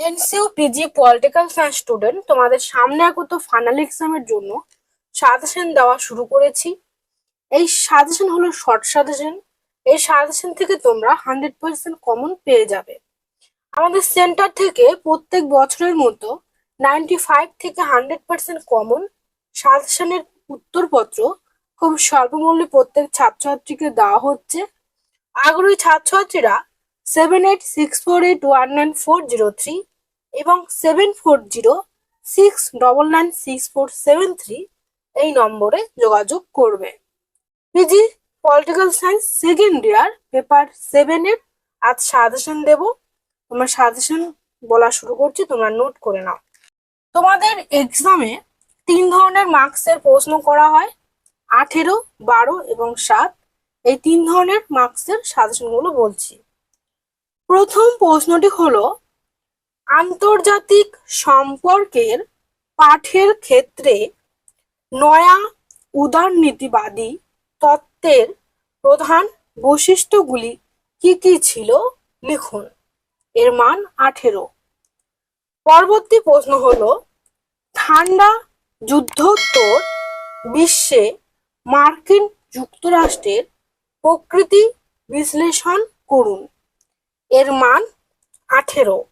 এনসিউ PG political science student তোমাদের সামনে আগত ফাইনাল এক্সামের জন্য সাজেশন দেওয়া শুরু করেছি। এই সাজেশন হলো শর্ট সাজেশন এই সাজেশন থেকে তোমরা হান্ড্রেড পার্সেন্ট কমন পেয়ে যাবে। আমাদের সেন্টার থেকে প্রত্যেক বছরের মতো নাইনটি ফাইভ থেকে হান্ড্রেড পার্সেন্ট কমন সাজেশনের উত্তরপত্র খুব স্বল্পমূল্যে প্রত্যেক ছাত্রছাত্রীকে দেওয়া হচ্ছে। আগ্রহী ছাত্রছাত্রীরা seven eight six four eight one nine four zero three এবং seven four zero six double nine six four seven three এই নম্বরে যোগাযোগ করবে। PG political science second year paper সেভেনের আজ সাজেশন দেব। তোমরা সাজেশন বলা শুরু করছি, তোমরা নোট করে নাও। তোমাদের এক্সামে তিন ধরনের মার্কসের প্রশ্ন করা হয়, আঠেরো, বারো এবং সাত। এই তিন ধরনের মার্কসের সাজেশনগুলো বলছি। প্রথম প্রশ্নটি হলো আন্তর্জাতিক সম্পর্কের পাঠের ক্ষেত্রে নয়া উদারনীতিবাদী তত্ত্বের প্রধান বৈশিষ্ট্যগুলি কি কি ছিল? লিখুন। এর মান আঠেরো। পরবর্তী প্রশ্ন হলো, ঠান্ডা যুদ্ধোত্তর বিশ্বে মার্কিন যুক্তরাষ্ট্রের প্রকৃতি বিশ্লেষণ করুন। এর মান আঠেরো।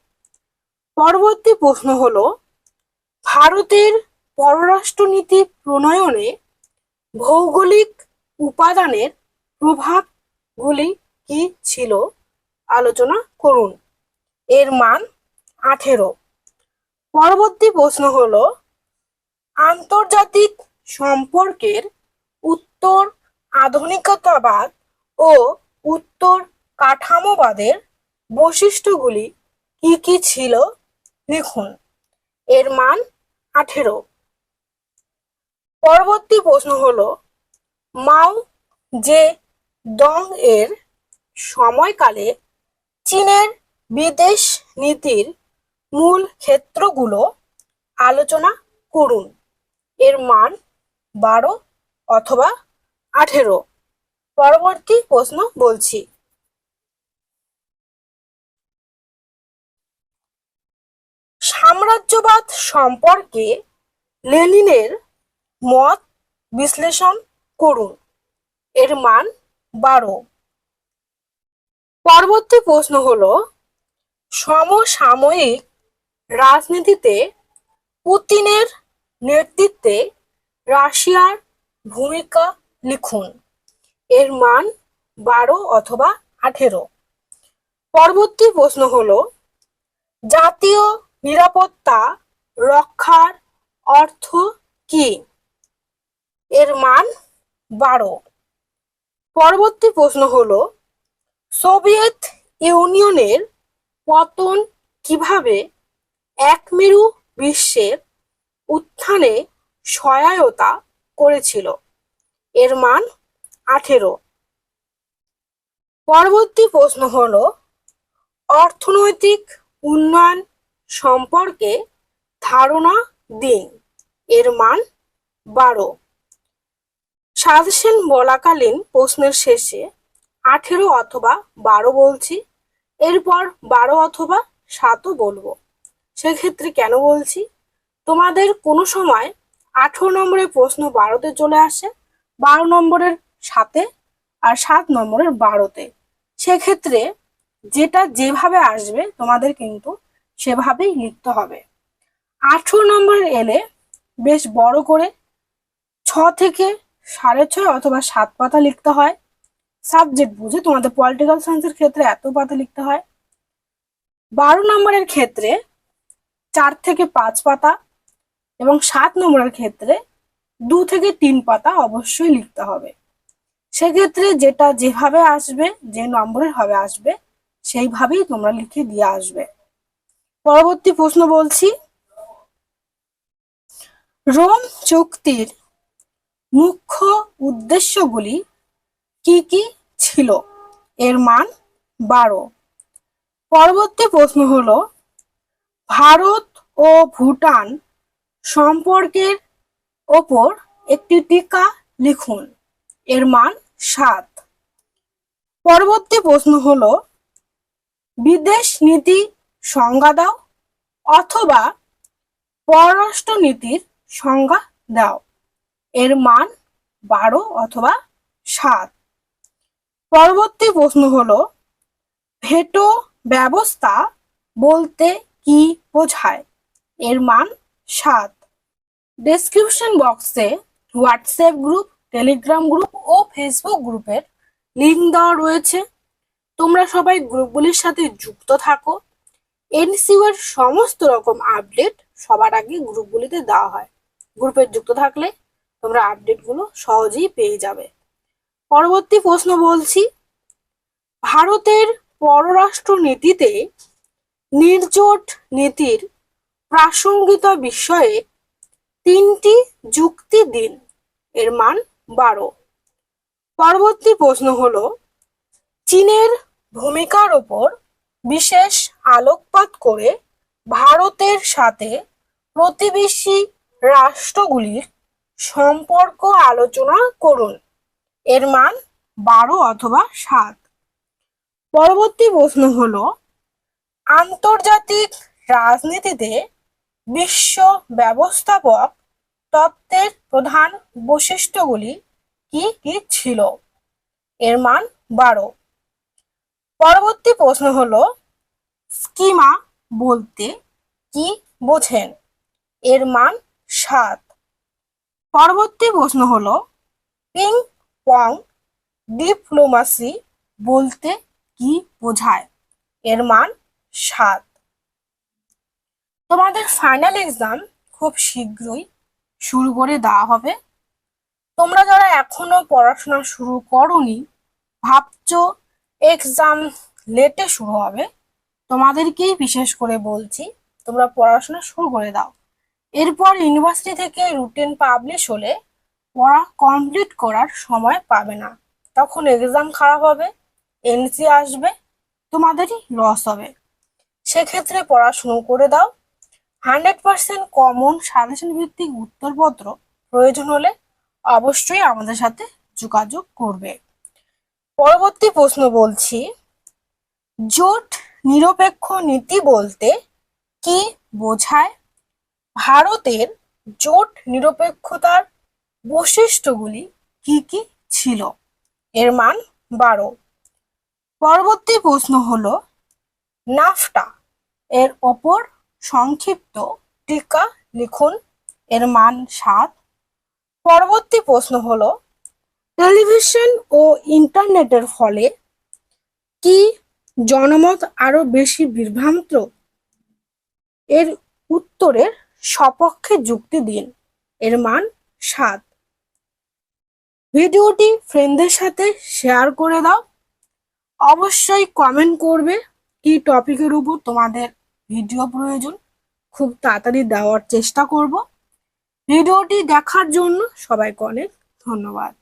পরবর্তী প্রশ্ন হলো, ভারতের পররাষ্ট্রনীতি প্রণয়নে ভৌগোলিক উপাদানের প্রভাবগুলি কি ছিল? আলোচনা করুন। এর মান আঠেরো। পরবর্তী প্রশ্ন হলো, আন্তর্জাতিক সম্পর্কের উত্তর আধুনিকতাবাদ ও উত্তর কাঠামোবাদের বৈশিষ্ট্যগুলি কি কি ছিল? লিখুন। এর মান আঠেরো। পরবর্তী প্রশ্ন হলো, মাও যে দং এর সময়কালে চীনের বিদেশ নীতির মূল ক্ষেত্রগুলো আলোচনা করুন। এর মান বারো অথবা আঠেরো। পরবর্তী প্রশ্ন বলছি সাম্রাজ্যবাদ সম্পর্কে লেনিনের মত বিশ্লেষণ করুন। এর মান বারো। পরবর্তী প্রশ্ন হলো, সমসাময়িক রাজনীতিতে পুতিনের নেতৃত্বে রাশিয়ার ভূমিকা লিখুন। এর মান বারো অথবা আঠেরো। পরবর্তী প্রশ্ন হলো, জাতীয় নিরাপত্তা রক্ষার অর্থ কি? এর মান বারো। পরবর্তী প্রশ্ন হলো, সোভিয়েত ইউনিয়নের পতন কীভাবে একমেরু বিশ্বের উত্থানে সহায়তা করেছিল? এর মান আঠেরো। পরবর্তী প্রশ্ন হলো, অর্থনৈতিক উন্নয়ন সম্পর্কে ধারণা দিন। এর মান বারো। সাজেশন বলাকালীন প্রশ্নের শেষে আঠেরো অথবা বারো বলছি, এরপর বারো অথবা সাতও বলব। সেক্ষেত্রে কেন বলছি? তোমাদের কোনো সময় আঠেরো নম্বরের প্রশ্ন বারোতে চলে আসে, বারো নম্বরের সাতে আর সাত নম্বরের বারোতে। সেক্ষেত্রে যেটা যেভাবে আসবে তোমাদের কিন্তু সেভাবেই লিখতে হবে। আঠেরো নম্বরের এলে বেশ বড় করে ছ থেকে সাড়ে ছয় অথবা সাত পাতা লিখতে হয়। সাবজেক্ট বুঝে তোমাদের পলিটিক্যাল সায়েন্সের ক্ষেত্রে এত পাতা লিখতে হয়। বারো নম্বরের ক্ষেত্রে চার থেকে পাঁচ পাতা এবং সাত নম্বরের ক্ষেত্রে দু থেকে তিন পাতা অবশ্যই লিখতে হবে। সেক্ষেত্রে যেটা যেভাবে আসবে, যে নম্বরের হবে আসবে, সেইভাবেই তোমরা লিখে দিয়ে আসবে। পরবর্তী প্রশ্ন বলছি। রোম চুক্তির মুখ্য উদ্দেশ্যগুলি কি কি ছিল? এর মান বারো। পরবর্তী প্রশ্ন হলো, ভারত ও ভুটান সম্পর্কের ওপর একটি টিকা লিখুন। এর মান সাত। পরবর্তী প্রশ্ন হলো, বিদেশ নীতি সংজ্ঞা দাও অথবা পররাষ্ট্র নীতির সংজ্ঞা দাও। এর মান বারো অথবা সাত। পরবর্তী প্রশ্ন হলো, ভেটো ব্যবস্থা বলতে কি বোঝায়? এর মান সাত। ডেসক্রিপশন বক্সে হোয়াটসঅ্যাপ গ্রুপ টেলিগ্রাম গ্রুপ ও ফেসবুক গ্রুপের লিঙ্ক দেওয়া রয়েছে। তোমরা সবাই গ্রুপগুলির সাথে যুক্ত থাকো। এনসিউ সমস্ত রকম আপডেট সবার আগে গ্রুপগুলিতে দেওয়া হয়। গ্রুপে যুক্ত থাকলে তোমরা আপডেটগুলো সহজেই পেয়ে যাবে। পরবর্তী প্রশ্ন বলছি, ভারতের পররাষ্ট্র নীতিতে নির্জোট নীতির প্রাসঙ্গিকতা বিষয়ে তিনটি যুক্তি দিন। এর মান বারো। পরবর্তী প্রশ্ন হলো, চীনের ভূমিকার ওপর বিশেষ আলোকপাত করে ভারতের সাথে প্রতিবেশী রাষ্ট্রগুলির সম্পর্ক আলোচনা করুন। এর মান বারো অথবা সাত। পরবর্তী প্রশ্ন হলো, আন্তর্জাতিক রাজনীতিতে বিশ্ব ব্যবস্থাপক তত্ত্বের প্রধান বৈশিষ্ট্যগুলি কি কি ছিল? এর মান বারো। পরবর্তী প্রশ্ন হলো স্কিমা বলতে কি বোঝেন? এর মান সাত। পরবর্তী প্রশ্ন হলো, পিং পং ডিপ্লোমাসি বলতে কি বোঝায়? এর মান সাত। তোমাদের ফাইনাল এক্সাম খুব শীঘ্রই শুরু করে দেওয়া হবে। তোমরা যারা এখনও পড়াশোনা শুরু করনি, ভাবছ এক্সাম লেটে শুরু হবে তোমাদেরকেই বিশেষ করে বলছি, তোমরা পড়াশোনা শুরু করে দাও। এরপর ইউনিভার্সিটি থেকে রুটিন পাবলিশ হলে পড়া কমপ্লিট করার সময় পাবে না। তখন এক্সাম খারাপ হবে এনসি আসবে, তোমাদেরই লস হবে। সেক্ষেত্রে পড়াশুনো করে দাও। হান্ড্রেড পার্সেন্ট কমন সাজেশন ভিত্তিক উত্তরপত্র প্রয়োজন হলে অবশ্যই আমাদের সাথে যোগাযোগ করবে। পরবর্তী প্রশ্ন বলছি, জোট নিরপেক্ষ নীতি বলতে কি বোঝায়? ভারতের জোট নিরপেক্ষতার বৈশিষ্ট্যগুলি কি কি ছিল? এর মান বারো। পরবর্তী প্রশ্ন হল, নাফটা এর ওপর সংক্ষিপ্ত টিকা লিখুন। এর মান সাত। পরবর্তী প্রশ্ন হল, টেলিভিশন ও ইন্টারনেটের ফলে কি জনমত আরও বেশি বিভ্রান্ত? এর উত্তরের সপক্ষে যুক্তি দিন। এর মান সাত। ভিডিওটি ফ্রেন্ডদের সাথে শেয়ার করে দাও। অবশ্যই কমেন্ট করবে কি টপিকের উপর তোমাদের ভিডিও প্রয়োজন। খুব তাড়াতাড়ি দেওয়ার চেষ্টা করব। ভিডিওটি দেখার জন্য সবাইকে অনেক ধন্যবাদ।